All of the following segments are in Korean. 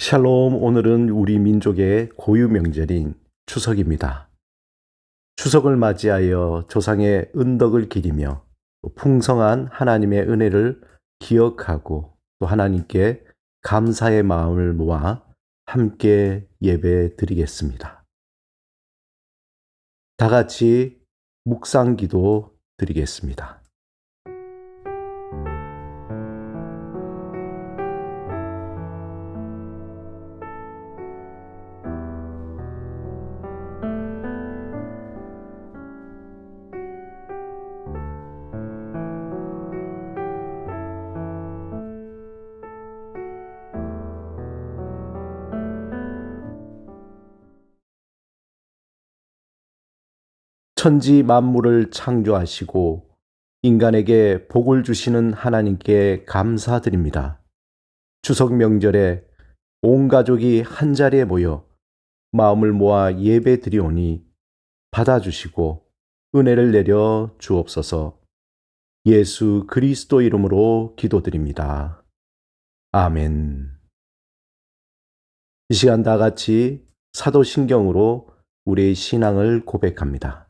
샬롬 오늘은 우리 민족의 고유 명절인 추석입니다. 추석을 맞이하여 조상의 은덕을 기리며 풍성한 하나님의 은혜를 기억하고 또 하나님께 감사의 마음을 모아 함께 예배 드리겠습니다. 다 같이 묵상 기도 드리겠습니다. 천지 만물을 창조하시고 인간에게 복을 주시는 하나님께 감사드립니다. 추석 명절에 온 가족이 한 자리에 모여 마음을 모아 예배 드리오니 받아주시고 은혜를 내려 주옵소서 예수 그리스도 이름으로 기도드립니다. 아멘. 이 시간 다 같이 사도신경으로 우리의 신앙을 고백합니다.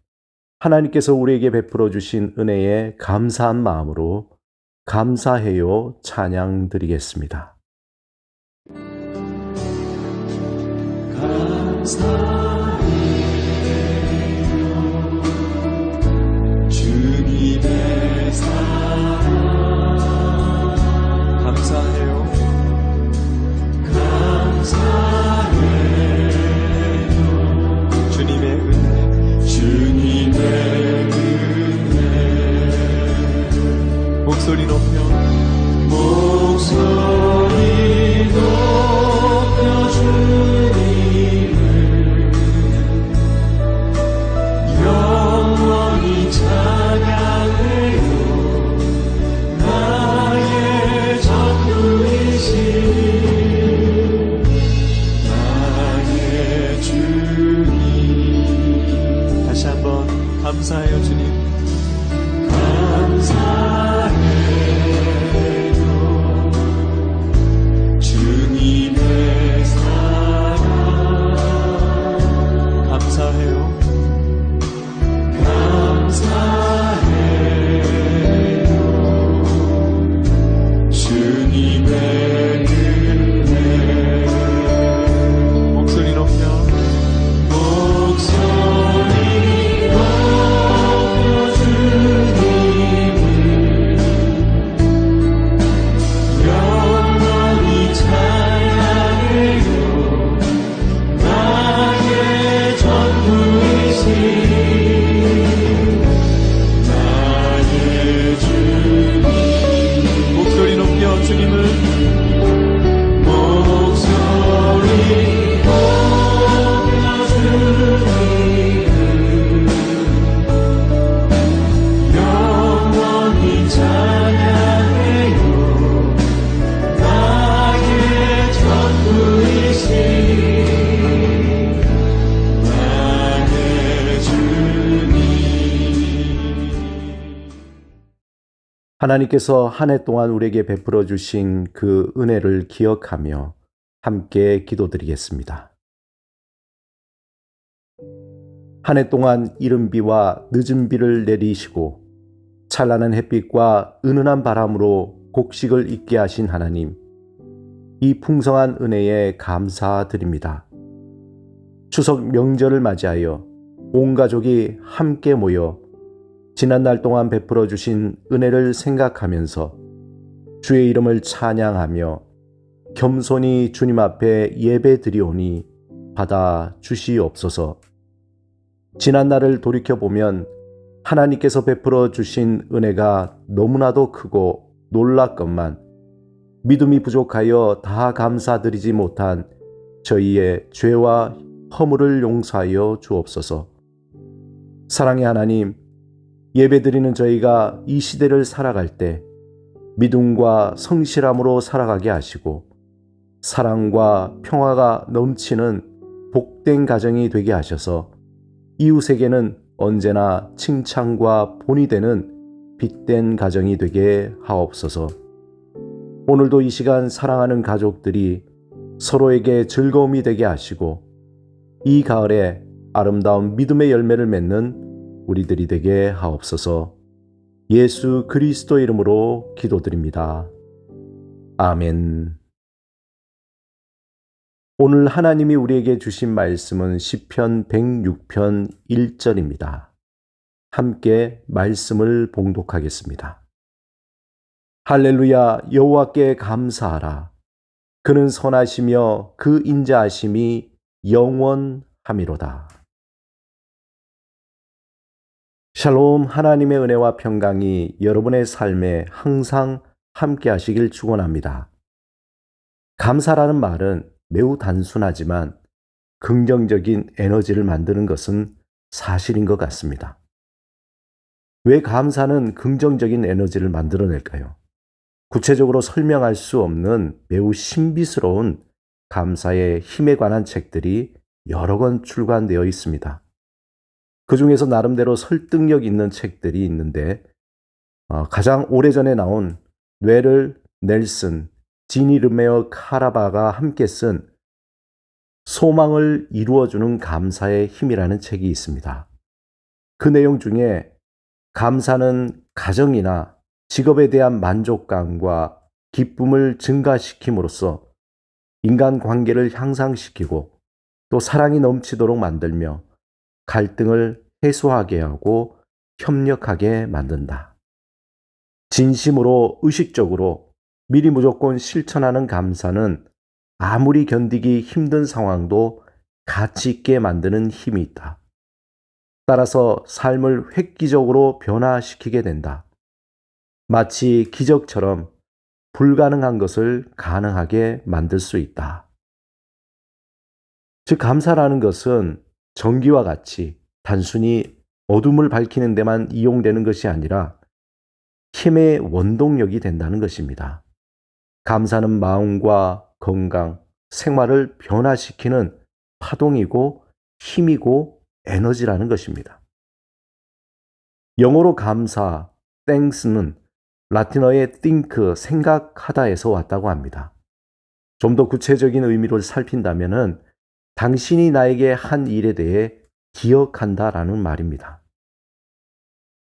하나님께서 우리에게 베풀어 주신 은혜에 감사한 마음으로 감사해요 찬양 드리겠습니다. 주님 은 하나님께서 한 해 동안 우리에게 베풀어 주신 그 은혜를 기억하며 함께 기도드리겠습니다. 한 해 동안 이른 비와 늦은 비를 내리시고 찬란한 햇빛과 은은한 바람으로 곡식을 있게 하신 하나님. 이 풍성한 은혜에 감사드립니다. 추석 명절을 맞이하여 온 가족이 함께 모여 지난 날 동안 베풀어 주신 은혜를 생각하면서 주의 이름을 찬양하며 겸손히 주님 앞에 예배 드리오니 받아 주시옵소서. 지난 날을 돌이켜 보면 하나님께서 베풀어 주신 은혜가 너무나도 크고 놀랍건만 믿음이 부족하여 다 감사드리지 못한 저희의 죄와 허물을 용서하여 주옵소서. 사랑의 하나님, 예배드리는 저희가 이 시대를 살아갈 때 믿음과 성실함으로 살아가게 하시고 사랑과 평화가 넘치는 복된 가정이 되게 하셔서 이웃에게는 언제나 칭찬과 본이 되는 빛된 가정이 되게 하옵소서. 오늘도 이 시간 사랑하는 가족들이 서로에게 즐거움이 되게 하시고 이 가을에 아름다운 믿음의 열매를 맺는 우리들이 되게 하옵소서. 예수 그리스도 이름으로 기도드립니다. 아멘. 오늘 하나님이 우리에게 주신 말씀은 시편 106편 1절입니다. 함께 말씀을 봉독하겠습니다. 할렐루야 여호와께 감사하라. 그는 선하시며 그 인자하심이 영원함이로다. 샬롬 하나님의 은혜와 평강이 여러분의 삶에 항상 함께 하시길 축원합니다. 감사라는 말은 매우 단순하지만 긍정적인 에너지를 만드는 것은 사실인 것 같습니다. 왜 감사는 긍정적인 에너지를 만들어낼까요? 구체적으로 설명할 수 없는 매우 신비스러운 감사의 힘에 관한 책들이 여러 권 출간되어 있습니다. 그 중에서 나름대로 설득력 있는 책들이 있는데 어, 가장 오래전에 나온 뇌를 넬슨, 지니 르메어 카라바가 함께 쓴 소망을 이루어주는 감사의 힘이라는 책이 있습니다. 그 내용 중에 감사는 가정이나 직업에 대한 만족감과 기쁨을 증가시킴으로써 인간 관계를 향상시키고 또 사랑이 넘치도록 만들며 갈등을 해소하게 하고 협력하게 만든다. 진심으로 의식적으로 미리 무조건 실천하는 감사는 아무리 견디기 힘든 상황도 가치 있게 만드는 힘이 있다. 따라서 삶을 획기적으로 변화시키게 된다. 마치 기적처럼 불가능한 것을 가능하게 만들 수 있다. 즉, 감사라는 것은 전기와 같이 단순히 어둠을 밝히는 데만 이용되는 것이 아니라 힘의 원동력이 된다는 것입니다. 감사는 마음과 건강, 생활을 변화시키는 파동이고 힘이고 에너지라는 것입니다. 영어로 감사, thanks는 라틴어의 think, 생각하다에서 왔다고 합니다. 좀 더 구체적인 의미를 살핀다면은 당신이 나에게 한 일에 대해 기억한다 라는 말입니다.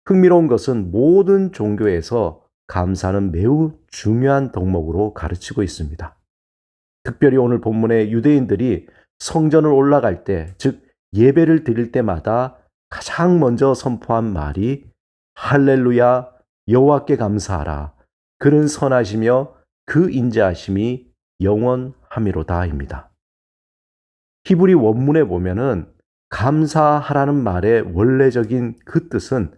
흥미로운 것은 모든 종교에서 감사는 매우 중요한 덕목으로 가르치고 있습니다. 특별히 오늘 본문의 유대인들이 성전을 올라갈 때, 즉 예배를 드릴 때마다 가장 먼저 선포한 말이 할렐루야 여호와께 감사하라. 그는 선하시며 그 인자하심이 영원함이로다입니다. 히브리 원문에 보면은 감사하라는 말의 원래적인 그 뜻은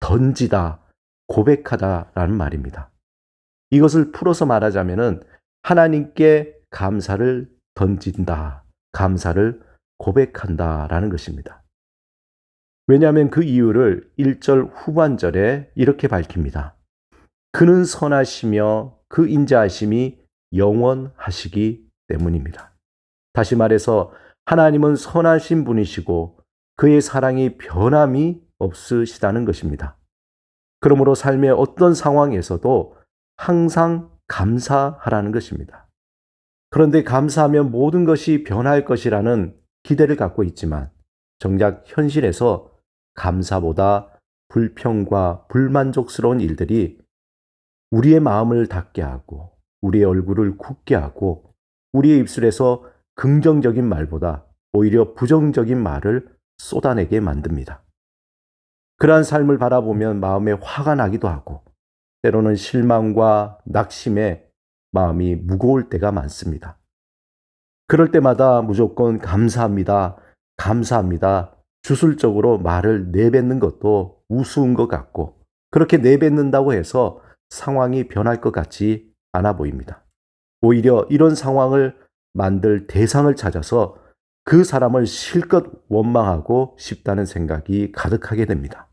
던지다, 고백하다라는 말입니다. 이것을 풀어서 말하자면은 하나님께 감사를 던진다, 감사를 고백한다라는 것입니다. 왜냐하면 그 이유를 1절 후반절에 이렇게 밝힙니다. 그는 선하시며 그 인자하심이 영원하시기 때문입니다. 다시 말해서 하나님은 선하신 분이시고 그의 사랑이 변함이 없으시다는 것입니다. 그러므로 삶의 어떤 상황에서도 항상 감사하라는 것입니다. 그런데 감사하면 모든 것이 변할 것이라는 기대를 갖고 있지만 정작 현실에서 감사보다 불평과 불만족스러운 일들이 우리의 마음을 닫게 하고 우리의 얼굴을 굳게 하고 우리의 입술에서 긍정적인 말보다 오히려 부정적인 말을 쏟아내게 만듭니다. 그러한 삶을 바라보면 마음에 화가 나기도 하고 때로는 실망과 낙심에 마음이 무거울 때가 많습니다. 그럴 때마다 무조건 감사합니다. 감사합니다. 주술적으로 말을 내뱉는 것도 우스운 것 같고 그렇게 내뱉는다고 해서 상황이 변할 것 같지 않아 보입니다. 오히려 이런 상황을 만들 대상을 찾아서 그 사람을 실컷 원망하고 싶다는 생각이 가득하게 됩니다.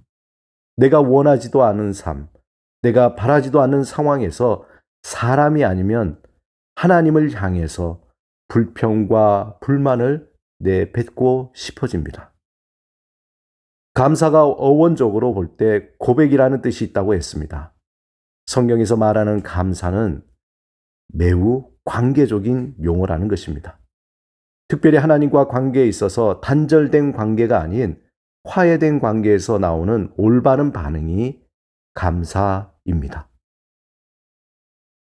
내가 원하지도 않은 삶, 내가 바라지도 않는 상황에서 사람이 아니면 하나님을 향해서 불평과 불만을 내뱉고 싶어집니다. 감사가 어원적으로 볼 때 고백이라는 뜻이 있다고 했습니다. 성경에서 말하는 감사는 매우 관계적인 용어라는 것입니다. 특별히 하나님과 관계에 있어서 단절된 관계가 아닌 화해된 관계에서 나오는 올바른 반응이 감사입니다.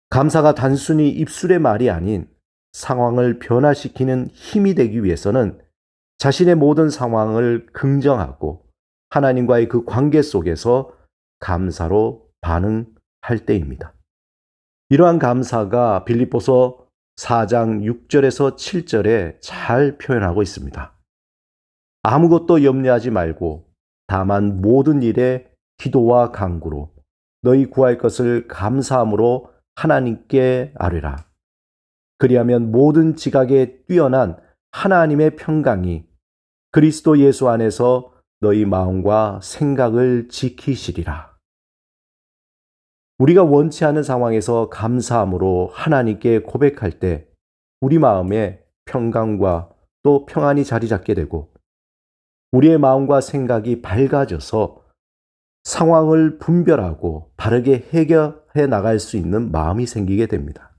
감사가 단순히 입술의 말이 아닌 상황을 변화시키는 힘이 되기 위해서는 자신의 모든 상황을 긍정하고 하나님과의 그 관계 속에서 감사로 반응할 때입니다. 이러한 감사가 빌립보서 4장 6절에서 7절에 잘 표현하고 있습니다. 아무것도 염려하지 말고 다만 모든 일에 기도와 간구로 너희 구할 것을 감사함으로 하나님께 아뢰라. 그리하면 모든 지각에 뛰어난 하나님의 평강이 그리스도 예수 안에서 너희 마음과 생각을 지키시리라. 우리가 원치 않은 상황에서 감사함으로 하나님께 고백할 때 우리 마음에 평강과 또 평안이 자리 잡게 되고 우리의 마음과 생각이 밝아져서 상황을 분별하고 바르게 해결해 나갈 수 있는 마음이 생기게 됩니다.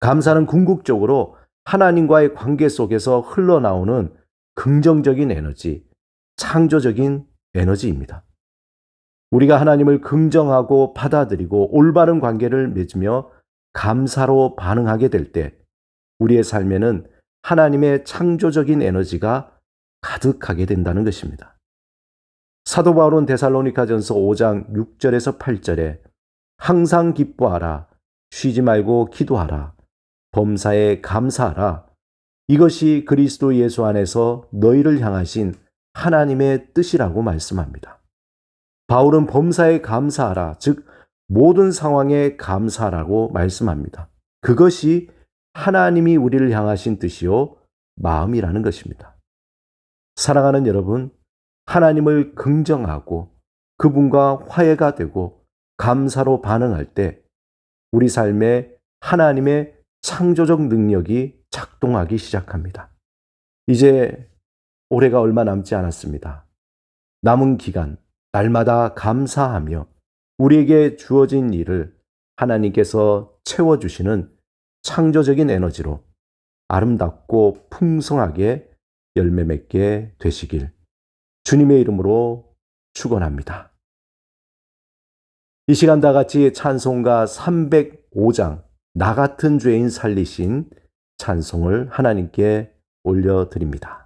감사는 궁극적으로 하나님과의 관계 속에서 흘러나오는 긍정적인 에너지, 창조적인 에너지입니다. 우리가 하나님을 긍정하고 받아들이고 올바른 관계를 맺으며 감사로 반응하게 될 때 우리의 삶에는 하나님의 창조적인 에너지가 가득하게 된다는 것입니다. 사도 바울은 데살로니가전서 5장 6절에서 8절에 항상 기뻐하라 쉬지 말고 기도하라 범사에 감사하라 이것이 그리스도 예수 안에서 너희를 향하신 하나님의 뜻이라고 말씀합니다. 바울은 범사에 감사하라, 즉, 모든 상황에 감사하라고 말씀합니다. 그것이 하나님이 우리를 향하신 뜻이요, 마음이라는 것입니다. 사랑하는 여러분, 하나님을 긍정하고 그분과 화해가 되고 감사로 반응할 때 우리 삶에 하나님의 창조적 능력이 작동하기 시작합니다. 이제 올해가 얼마 남지 않았습니다. 남은 기간, 날마다 감사하며 우리에게 주어진 일을 하나님께서 채워주시는 창조적인 에너지로 아름답고 풍성하게 열매 맺게 되시길 주님의 이름으로 축원합니다. 이 시간 다 같이 찬송가 305장 나 같은 죄인 살리신 찬송을 하나님께 올려 드립니다.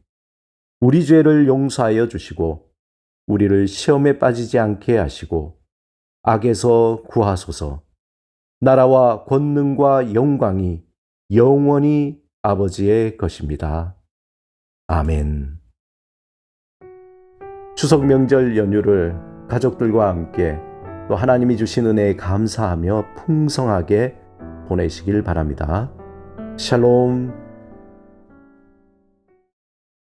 우리 죄를 용서하여 주시고 우리를 시험에 빠지지 않게 하시고 악에서 구하소서. 나라와 권능과 영광이 영원히 아버지의 것입니다. 아멘. 추석 명절 연휴를 가족들과 함께 또 하나님이 주신 은혜에 감사하며 풍성하게 보내시길 바랍니다. 샬롬.